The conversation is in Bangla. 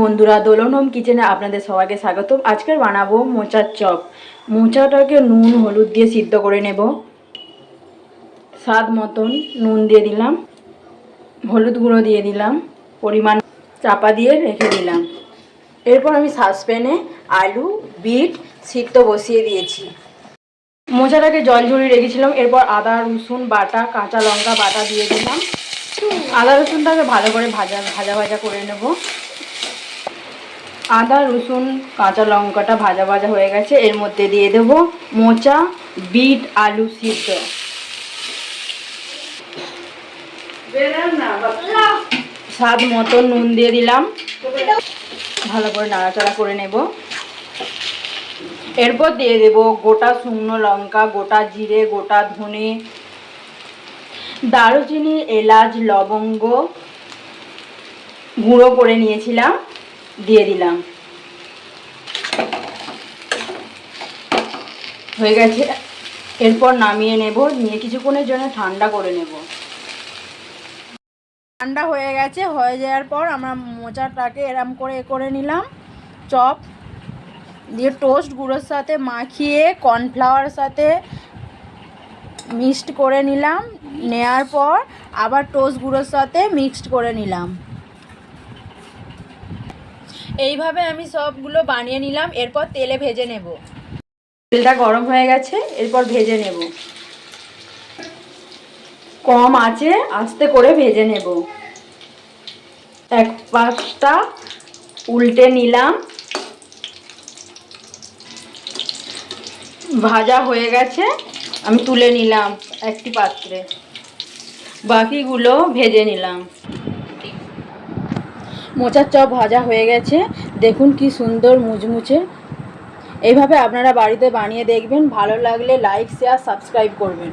বন্ধুরা, দোলন হোম কিচেনে আপনাদের সবাইকে স্বাগতম। আজকের বানাবো মোচার চপ। মোচাটাকে নুন, হলুদ দিয়ে সিদ্ধ করে নেব। স্বাদ মতন নুন দিয়ে দিলাম। হলুদ গুঁড়ো দিয়ে দিলাম। পরিমাণ চাপা দিয়ে রেখে দিলাম। এরপর আমি সসপ্যানে আলু, বিট সিদ্ধ বসিয়ে দিয়েছি। মোচাটাকে জল ঝরিয়ে রেখেছিলাম। এরপর আদা, রসুন, বাটা, কাঁচা লঙ্কা, বাটা দিয়ে দিলাম। আদা, রসুনটাকে ভালো করে ভাজা ভাজা ভাজা করে নেব। আদা রসুন কাঁচা লঙ্কাটা ভাজা ভাজা হয়ে গেছে। এর মধ্যে দিয়ে দেব মোচা বিট আলু সিদ্ধ। স্বাদ মতো নুন দিয়ে দিলাম। ভালো করে নাড়াচাড়া করে নেব। এরপর দিয়ে দেব গোটা শুকনো লঙ্কা গোটা জিরে গোটা ধনে দারুচিনি এলাচ লবঙ্গ গুঁড়ো করে নিয়েছিলাম। দিয়ে দিলাম। হয়ে গেছে। এরপর নামিয়ে নেব। নিয়ে কিছুক্ষণের জন্য ঠান্ডা করে নেব। ঠান্ডা হয়ে গেছে। হয়ে যাওয়ার পর আমরা মোচাটাকে এরম করে করে নিলাম। চপ দিয়ে টোস্ট গুঁড়োর সাথে মাখিয়ে কর্নফ্লাওয়ার সাথে মিক্সড করে নিলাম। নেয়ার পর আবার টোস্ট গুঁড়োর সাথে মিক্সড করে নিলাম। এইভাবে আমি সবগুলো বানিয়ে নিলাম, এরপর তেলে ভেজে নেব। তেলটা গরম হয়ে গেছে, এরপর ভেজে নেব। কম আছে আস্তে করে ভেজে নেব। এক পাশটা উল্টে নিলাম। ভাজা হয়ে গেছে, আমি তুলে নিলাম একটি পাত্রে। বাকিগুলো ভেজে নিলাম। মোচার চপ ভাজা হয়ে গেছে। দেখুন কি সুন্দর মুচমুচে। এইভাবে আপনারা বাড়িতে বানিয়ে দেখবেন। ভালো লাগলে লাইক শেয়ার সাবস্ক্রাইব করবেন।